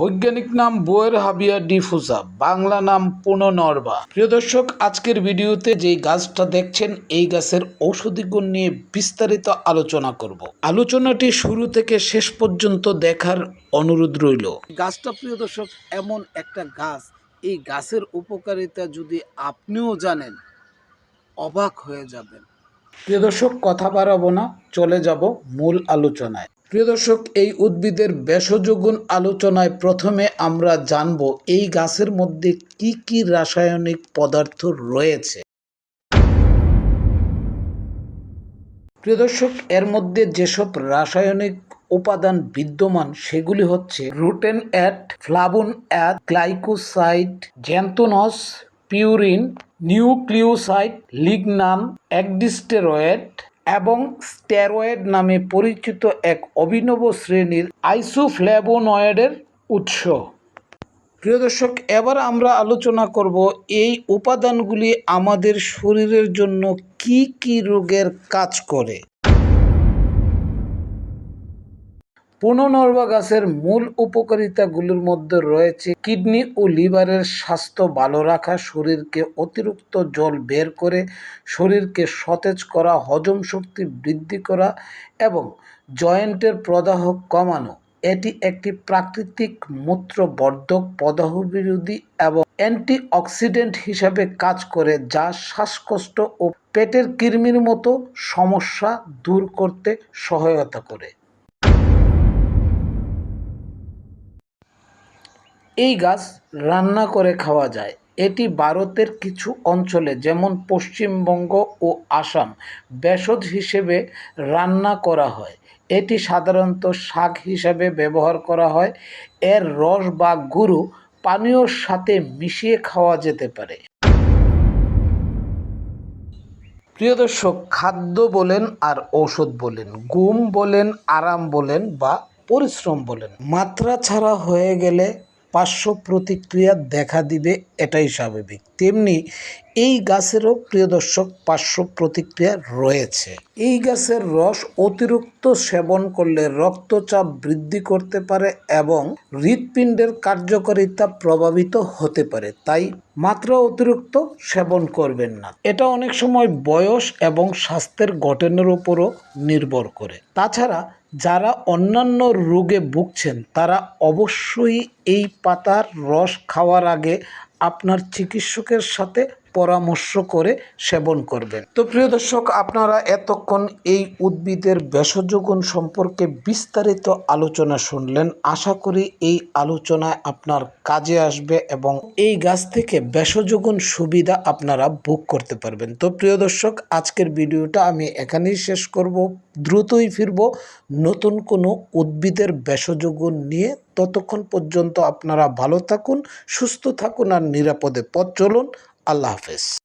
বৈজ্ঞানিক নাম বোয়ের হাবিয়া ডিফুসা, বাংলা নাম পুনর্নরবা প্রিয় দর্শক, আজকের ভিডিওতে যেই গাছটা দেখছেন, এই গাছের ঔষধি গুণ নিয়ে বিস্তারিত আলোচনা করব। আলোচনাটি শুরু থেকে শেষ পর্যন্ত দেখার অনুরোধ রইল। গাছটা, প্রিয় দর্শক, এমন একটা গাছ, এই গাছের উপকারিতা যদি আপনিও জানেন, অবাক হয়ে যাবেন। প্রিয় দর্শক, কথা বাড়াবো না, চলে যাব মূল আলোচনায়। প্রিয় দর্শক, এই উদ্ভিদের ভেষজ গুণ আলোচনায় প্রথমে আমরা জানব এই গাছের মধ্যে কি কি রাসায়নিক পদার্থ রয়েছে। প্রিয় দর্শক, এর মধ্যে যেসব রাসায়নিক উপাদান বিদ্যমান সেগুলি হচ্ছে রুটেন অ্যাট flavone at glycoside xanthones, purine, nucleoside, lignan ecdysteroid এবং স্টেরয়েড নামে পরিচিত এক অভিনব শ্রেণির আইসোফ্ল্যাবোনয়েডের উৎস। প্রিয় দর্শক, এবার আমরা আলোচনা করব এই উপাদানগুলি আমাদের শরীরের জন্য কি কি রোগের কাজ করে। পুনর্নর্বা গাছের মূল উপকারিতাগুলোর মধ্যে রয়েছে কিডনি ও লিভারের স্বাস্থ্য ভালো রাখা, শরীরকে অতিরিক্ত জল বের করে, শরীরকে সতেজ করা, হজম শক্তি বৃদ্ধি করা এবং জয়েন্টের প্রদাহ কমানো। এটি একটি প্রাকৃতিক মূত্রবর্ধক প্রদাহ বিরোধী এবং অ্যান্টিঅক্সিডেন্ট হিসাবে কাজ করে, যা শ্বাসকষ্ট ও পেটের কৃমির মতো সমস্যা দূর করতে সহায়তা করে। এই গাছ রান্না করে খাওয়া যায়। এটি ভারতের কিছু অঞ্চলে, যেমন পশ্চিমবঙ্গ ও আসাম, ভেষজ হিসেবে রান্না করা হয়। এটি সাধারণত শাক হিসাবে ব্যবহার করা হয়। এর রস বা গুঁড়ো পানীয়র সাথে মিশিয়ে খাওয়া যেতে পারে। প্রিয় দর্শক, খাদ্য বলেন আর ঔষধ বলেন ঘুম বলেন, আরাম বলেন বা পরিশ্রম বলেন, মাত্রা ছাড়া হয়ে গেলে পার্শ্ব প্রতিক্রিয়া দেখা দিবে, এটাই স্বাভাবিক। তেমনি এই গাছেরও প্রিয় দর্শক, পার্শ্ব প্রতিক্রিয়া রয়েছে। এই গাছের রস অতিরিক্ত সেবন করলে রক্তচাপ বৃদ্ধি করতে পারে এবং হৃৎপিণ্ডের কার্যকারিতা প্রভাবিত হতে পারে। তাই মাত্রা অতিরিক্ত সেবন করবেন না। এটা অনেক সময় বয়স এবং স্বাস্থ্যের গঠনের উপরও নির্ভর করে। তাছাড়া যারা অন্যান্য রোগে ভুগছেন তারা অবশ্যই এই পাতার রস খাওয়ার আগে আপনার চিকিৎসকের সাথে পরামর্শ করে সেবন করবেন। তো প্রিয় দর্শক, আপনারা এতক্ষণ এই উদ্ভিদের ভেষজ গুণ সম্পর্কে বিস্তারিত আলোচনা শুনলেন। আশা করি এই আলোচনায় আপনার কাজে আসবে এবং এই গাছ থেকে ভেষজ গুণ সুবিধা আপনারা ভোগ করতে পারবেন। তো প্রিয় দর্শক, আজকের ভিডিওটা আমি এখানেই শেষ করব। দ্রুতই ফিরব নতুন কোনো উদ্ভিদের ভেষজ গুণ নিয়ে। ততক্ষণ পর্যন্ত আপনারা ভালো থাকুন, সুস্থ থাকুন আর নিরাপদে পথ চলুন। আল্লাহ হাফেজ